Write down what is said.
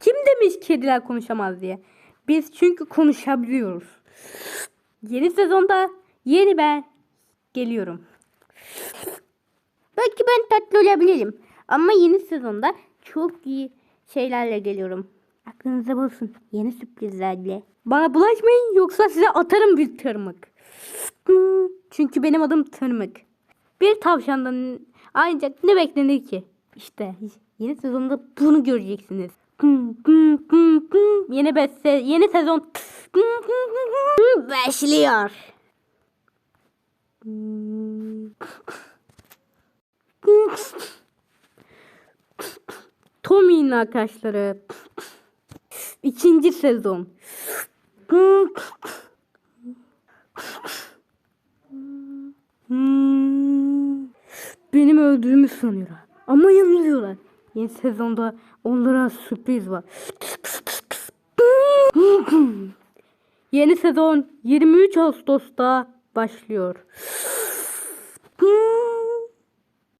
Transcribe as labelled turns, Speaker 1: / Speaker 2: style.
Speaker 1: Kim demiş kediler konuşamaz diye? Biz çünkü konuşabiliyoruz. Yeni sezonda yeni ben geliyorum. Belki ben tatlı olabilirim. Ama yeni sezonda çok iyi şeylerle geliyorum. Aklınıza bulsun. Yeni sürprizlerle. Bana bulaşmayın yoksa size atarım bir tırmık. Çünkü benim adım tırmık. Bir tavşandan ancak ne beklenir ki? İşte yeni sezonda bunu göreceksiniz. Yeni beste, yeni sezon başlıyor. Tommy'nin arkadaşları. İkinci sezon. Benim öldüğümü sanıyorlar. Ama yanılıyorlar. Yeni sezonda onlara sürpriz var. Yeni sezon 23 Ağustos'ta başlıyor.